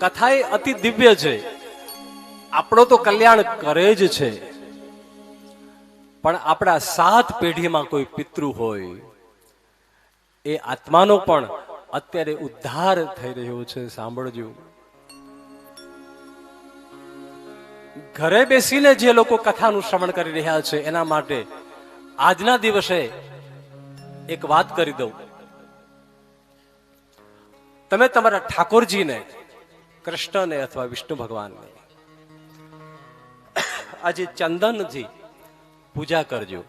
કથા એ અતિ દિવ્ય છે. આપણો તો કલ્યાણ કરે જ છે. પણ આપણા સાત પેઢીમાં કોઈ પિતૃ હોય, એ આત્માનો પણ અત્યારે ઉદ્ધાર થઈ રહ્યો છે, સાંભળજો. ઘરે બેસીને જે લોકો કથાનું શ્રવણ કરી રહ્યા છે, એના માટે આજના દિવસે એક વાત કરી દઉં. તમે તમારા ઠાકોરજીને કૃષ્ણને અથવા વિષ્ણુ ભગવાનને. આજે ચંદનથી પૂજા કરજો.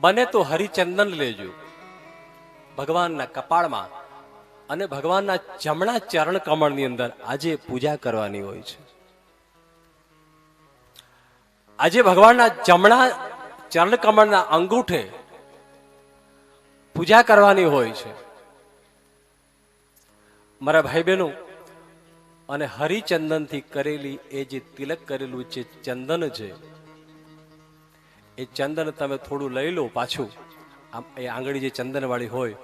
બને તો હરિચંદન લેજો. ભગવાનના કપાળમાં અને ભગવાનના જમણા ચરણ કમળની અંદર આજે પૂજા કરવાની હોય છે. આજે ભગવાનના જમણા ચરણ કમળના અંગૂઠે પૂજા કરવાની હોય છે. મારા ભાઈ બહેનો અને હરિચંદનથી કરેલી એ જે તિલક કરેલું જે ચંદન છે, એ ચંદન તમે થોડું લઈ લો પાછું. આમ એ આંગળી જે ચંદન વાળી હોય,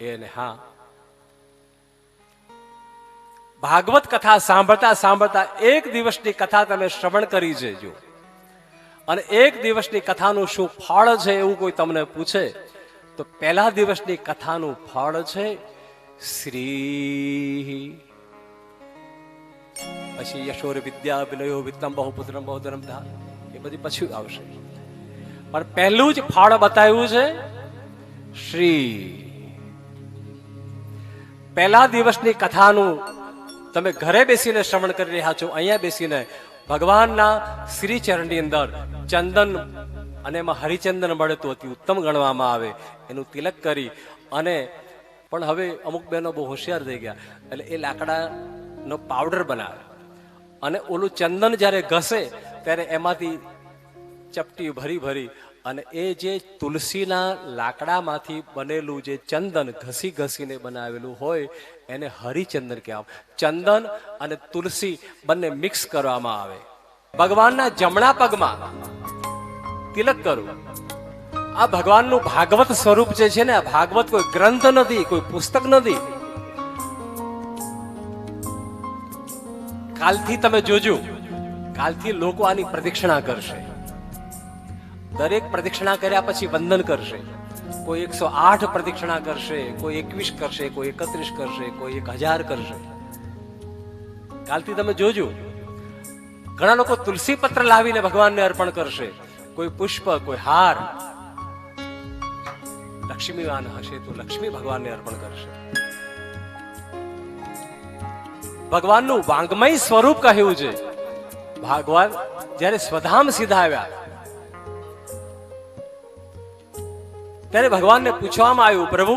એને હા. ભાગવત કથા સાંભળતા સાંભળતા એક દિવસની કથા તમે શ્રવણ કરી જજો. અને એક દિવસની કથાનું શું ફળ છે એવું કોઈ તમને પૂછે, તો પહેલા દિવસની કથાનું ફળ છે શ્રી પછી યશોર વિદ્યા વિલયો વિત્તમ બહુપુત્રમ બહુધરમ ધા એ બધી પછી આવશે પણ પહેલું જ ફળ બતાવ્યું છે શ્રી પહેલા દિવસની કથાનું તમે ઘરે બેસીને શ્રવણ કરી રહ્યા છો અહીંયા બેસીને ભગવાનના શ્રી ચરણની અંદર ચંદન અને એમાં હરિચંદન મળે તો અતિ ઉત્તમ ગણવામાં આવે એનું તિલક કરી અને પણ હવે અમુક બહેનો બહુ હોશિયાર થઈ ગયા. એટલે એ લાકડાનો પાવડર બનાવે. અને ઓલું ચંદન જ્યારે ઘસે, ત્યારે એમાંથી ચપટી ભરી ભરી અને એ જે તુલસીના લાકડામાંથી બનેલું જે ચંદન ઘસી ઘસીને બનાવેલું હોય, એને હરિચંદન કહેવાય. ચંદન અને તુલસી બંને મિક્સ કરવામાં આવે. ભગવાનના જમણા પગમાં તિલક કરવું. આ ભગવાનનું ભાગવત સ્વરૂપ જે છે ને, આ ભાગવત કોઈ ગ્રંથ નથી, કોઈ પુસ્તક નથી. કાલથી તમે જોજો, કાલથી લોકો આની પ્રદક્ષિણા કરશે. દરેક પ્રદક્ષિણા કર્યા પછી વંદન કરશે. કોઈ એકસો આઠ પ્રદક્ષિણા કરશે, કોઈ એકવીસ કરશે, કોઈ એકત્રીસ કરશે, કોઈ એક હજાર કરશે. કાલથી તમે જોજો. ઘણા લોકો તુલસી પત્ર લાવીને ભગવાનને અર્પણ કરશે. કોઈ પુષ્પ, કોઈ હાર લક્ષ્મીવાન હશે તો લક્ષ્મી ભગવાનને અર્પણ કરશે. ભગવાનનું વાંગમય સ્વરૂપ કહ્યું છે. ભગવાન જ્યારે સ્વધામ સીધા આવ્યા, ત્યારે ભગવાનને પૂછવામાં આવ્યું, પ્રભુ,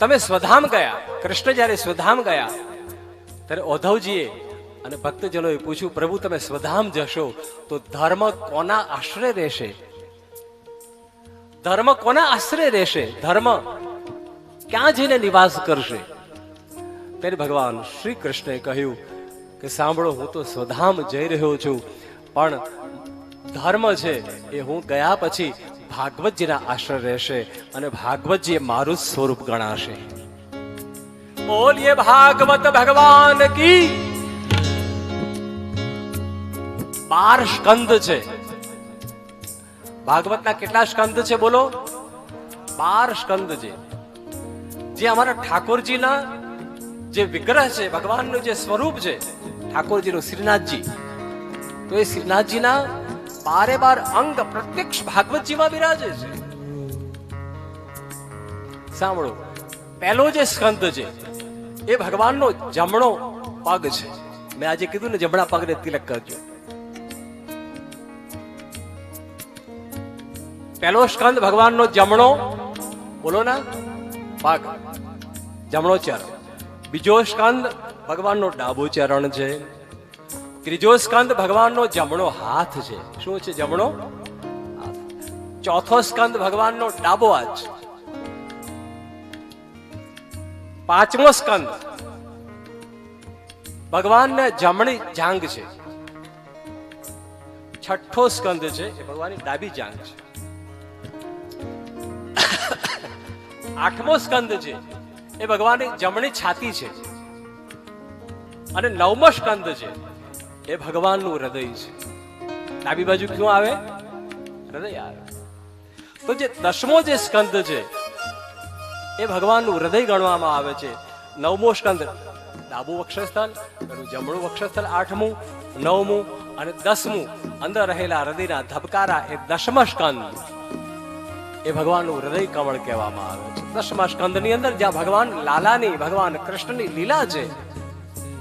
તમે સ્વધામ ગયા? કૃષ્ણ જ્યારે સ્વધામ ગયા, ત્યારે ઓધવજીએ અને ભક્તજનોએ પૂછ્યું, પ્રભુ, તમે સ્વધામ જશો તો ધર્મ કોના આશ્રય રહેશે? ધર્મ કોના આશ્રય રહેશે? ધર્મ ક્યાં જઈને નિવાસ કરશે? ત્યારે ભગવાન શ્રી કૃષ્ણએ કહ્યું કે સાંભળો, હું તો સ્વધામ જઈ રહ્યો છું, પણ ધર્મ છે એ હું ગયા પછી ભાગવતજીના આશ્રય રહેશે અને ભાગવતજી એ મારું સ્વરૂપ ગણાશે. બોલીએ ભાગવત ભગવાન કી? બાર સ્કંદ છે. ભાગવતના કેટલા સ્કંદ છે બોલો? બાર સ્કંદ છે. જે અમારા ઠાકોરજીના જે વિગ્રહ છે, ભગવાનનું જે સ્વરૂપ છે, ઠાકોરજીનું શ્રીનાથજી. તો એ શ્રીનાથજીના બારે બાર અંગ પ્રત્યક્ષ ભાગવતજીમાં બિરાજે છે. સાંભળો, પહેલો જે સ્કંદ છે, એ ભગવાનનો જમણો પગ છે. મેં આજે કીધું ને જમણા પગને તિલક કરજો. પહેલો સ્કંદ ભગવાનનો જમણો. બોલો ના. પગ જમણો ચરણ. બીજો સ્કંદ ભગવાનનો ડાબો ચરણ છે. ત્રીજો સ્કંદ ભગવાનનો જમણો હાથ છે. શું છે જમણો? ચોથો સ્કંદ ભગવાનનો ડાબો હાથ પાંચમો સ્કંદ ભગવાનને જમણી જાંગ છે. છઠ્ઠો સ્કંદ છે એ ભગવાનની ડાબી જાંગ છે. આઠમો સ્કંદ છે. એ ભગવાનની જમણી છાતી છે. અને નવમો સ્કંદ છે. એ ભગવાનનું હૃદય છે. ડાબી બાજુ ક્યું આવે? હૃદય આવે. તો જે દસમો જે સ્કંદ છે, એ ભગવાનનું હૃદય ગણવામાં આવે છે. નવમો સ્કંદ ડાબુ વક્ષસ્થળ પેલું જમણું વક્ષસ્થળ આઠમું, નવમું અને દસમું. અંદર રહેલા હૃદયના ધબકારા એ દસમ સ્કંદ. એ ભગવાનનું હૃદય કમળ કહેવામાં આવે છે. દસમા સ્કંદની અંદર જ્યાં ભગવાન લાલાની, ભગવાન કૃષ્ણની લીલા છે.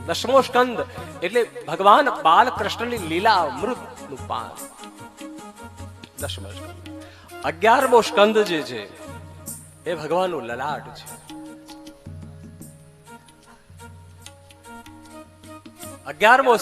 દસમો સ્કંદ એટલે ભગવાન બાલકૃષ્ણની લીલા અમૃતનું પાન. દસમો સ્કંદ. અગિયારમો સ્કંદ જે છે, એ ભગવાનનું લલાટ છે. અગિયારમો